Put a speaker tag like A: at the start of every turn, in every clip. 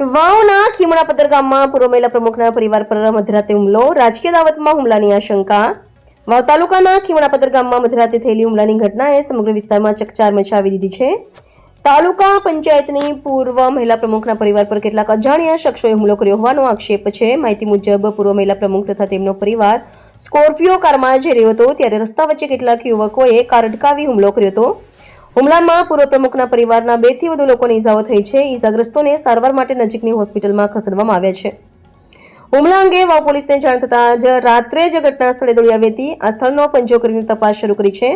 A: વાવના ખીમણાપદર ગામમાં પૂર્વ મહિલા પ્રમુખના પરિવાર પર મધરાતે હુમલો. રાજકીય દાવતમાં હુમલાની આશંકા. વાવ તાલુકાના ખીમણાપદર ગામમાં મધરાતે થયેલી હુમલાની ઘટનાએ સમગ્ર વિસ્તારમાં ચકચાર મચાવી દીધી છે. તાલુકા પંચાયતની પૂર્વ મહિલા પ્રમુખના પરિવાર પર કેટલાક અજાણ્યા શખ્સોએ હુમલો કર્યો હોવાનો આક્ષેપ છે. માહિતી મુજબ, પૂર્વ મહિલા પ્રમુખ તથા તેમનો પરિવાર સ્કોર્પિયો કારમાં જઈ રહ્યો હતો. ત્યારે રસ્તા વચ્ચે કેટલાક યુવકોએ કાર અટકાવી હુમલો કર્યો હતો. હુમલામાં પૂર્વ પ્રમુખના પરિવારના બેથી વધુ લોકોને ઇજાઓ થઈ છે. ઇજાગ્રસ્તોને સારવાર માટે નજીકની હોસ્પિટલમાં ખસેડવામાં આવ્યા છે. હુમલા અંગે વાવ પોલીસને જાણ થતાં જ રાત્રે જ ઘટના સ્થળે દોડી આવી હતી. આ સ્થળનો પંજો કરીને તપાસ શરૂ કરી છે.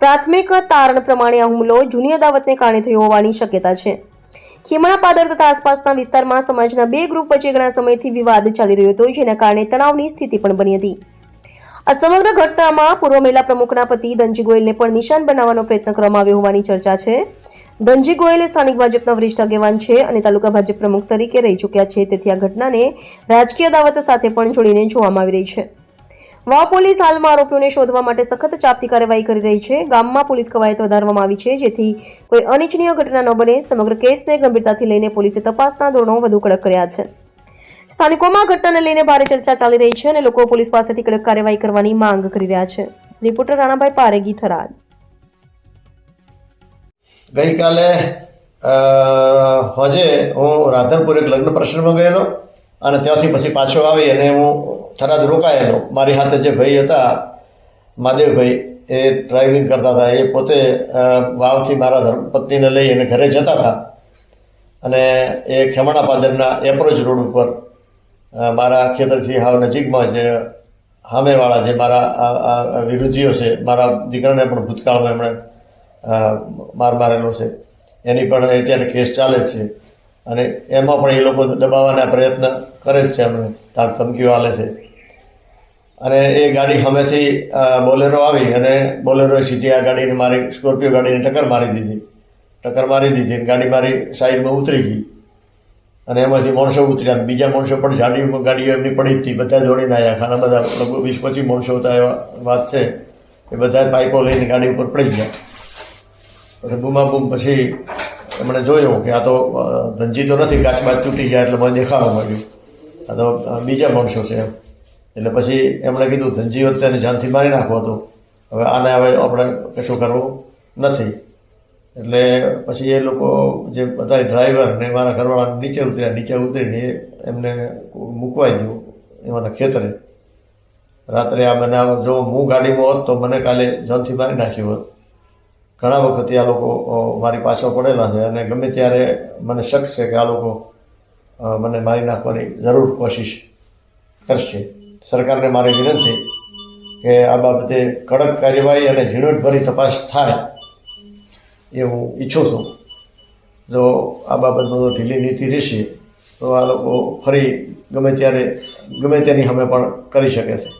A: પ્રાથમિક તારણ પ્રમાણે આ હુમલો જૂની અદાવતને કારણે થયો હોવાની શક્યતા છે. ખીમણા પાદર તથા આસપાસના વિસ્તારમાં સમાજના બે ગ્રુપ વચ્ચે ઘણા સમયથી વિવાદ ચાલી રહ્યો હતો, જેના કારણે તણાવની સ્થિતિ પણ બની હતી. આ સમગ્ર ઘટનામાં પૂર્વ મહિલા પ્રમુખના પતિ ધનજી ગોયલને પણ નિશાન બનાવવાનો પ્રયત્ન કરવામાં આવ્યો હોવાની ચર્ચા છે. ધનજી ગોયલ સ્થાનિક ભાજપના વરિષ્ઠ આગેવાન છે અને તાલુકા ભાજપ પ્રમુખ તરીકે રહી ચૂક્યા છે. તેથી આ ઘટનાને રાજકીય દાવત સાથે પણ જોડીને જોવામાં આવી રહી છે. વાવ પોલીસ હાલમાં આરોપીઓને શોધવા માટે સખત ચાપતી કાર્યવાહી કરી રહી છે. ગામમાં પોલીસ કવાયત વધારવામાં આવી છે, જેથી કોઈ અનિચ્છનીય ઘટના ન બને. સમગ્ર કેસને ગંભીરતાથી લઈને પોલીસે તપાસના ધોરણો વધુ કડક કર્યા છે. સ્થાનિકોમાં ઘટનાને લઈને ભારે ચર્ચા ચાલી રહી છે અને લોકો પોલીસ પાસેથી કડક કાર્યવાહી કરવાની માંગ કરી રહ્યા છે. રિપોર્ટર રાણાભાઈ પારેગી, થરાદ.
B: ગઈકાલે હોજે હું રાધનપુર એક લગ્ન પ્રસંગમાં ગયેલો અને ત્યાંથી પછી પાછો આવી અને હું થરાદ રોકાયેલો. મારી સાથે જે ભાઈ હતા, મહાદેવભાઈ, એ ડ્રાઇવિંગ કરતા હતા. એ પોતે વાવથી મારા ધર્મપત્નીને લઈ અને ઘરે જતા હતા. અને એ ખેમણા પાદરના એપ્રોચ રોડ ઉપર મારા ખેતરથી હાવ નજીકમાં જે સામેવાળા જે મારા વિરોધીઓ છે, મારા દીકરાને પણ ભૂતકાળમાં એમણે માર મારેલો છે. એની પણ અત્યારે કેસ ચાલે છે. અને એમાં પણ એ લોકો દબાવવાના પ્રયત્ન કરે જ છે એમને તાક ધમકીઓ આલે છે. અને એ ગાડી સામેથી બોલેરો આવી અને બોલેરોએ સીધી આ ગાડીને મારી, સ્કોર્પિયો ગાડીને ટક્કર મારી દીધી. ટક્કર મારી દીધી ગાડી મારી સાઈડમાં ઉતરી ગઈ. અને એમાંથી માણસો ઉતર્યા બીજા માણસો પણ ગાડી ગાડીઓ એમની પડી હતી. બધા દોડીને આવ્યા ખાના બધા લગભગ વીસ પચીસ માણસો હતા એવા. વાત છે એ બધા પાઇપો લઈને ગાડી ઉપર પડી ગયા. પછી બૂમાબૂમ પછી એમણે જોયું કે આ તો ધંજી તો નથી કાચબાચ તૂટી ગયા એટલે મને દેખાવા માંડ્યું. આ તો બીજા માણસો છે એમ. એટલે પછી એમણે કીધું હોત તેને જાનથી મારી નાખવો હતો હવે આને હવે આપણે કશું કરવું નથી. એટલે પછી એ લોકો જે બધા ડ્રાઈવર ને મારા ઘરવાળા નીચે ઉતર્યા, નીચે ઉતરીને એમને મૂકવાઈ ગયું એમાંના ખેતરે. રાત્રે આ બનાવ જો હું ગાડીમાં હોત તો મને કાલે જોનથી મારી નાખ્યું હોત. ઘણા વખત આ લોકો મારી પાછળ પડેલા છે અને ગમે ત્યારે મને શક છે કે આ લોકો મને મારી નાખવાની જરૂર કોશિશ કરશે. સરકારને મારી વિનંતી કે આ બાબતે કડક કાર્યવાહી અને ઝીણવટભરી તપાસ થાય. એ હું ઈચ્છું છું. જો આ બાબતમાં ઢીલી નીતિ રહેશે, તો આ લોકો ફરી ગમે ત્યારે, ગમે તેની સામે પણ કરી શકે છે.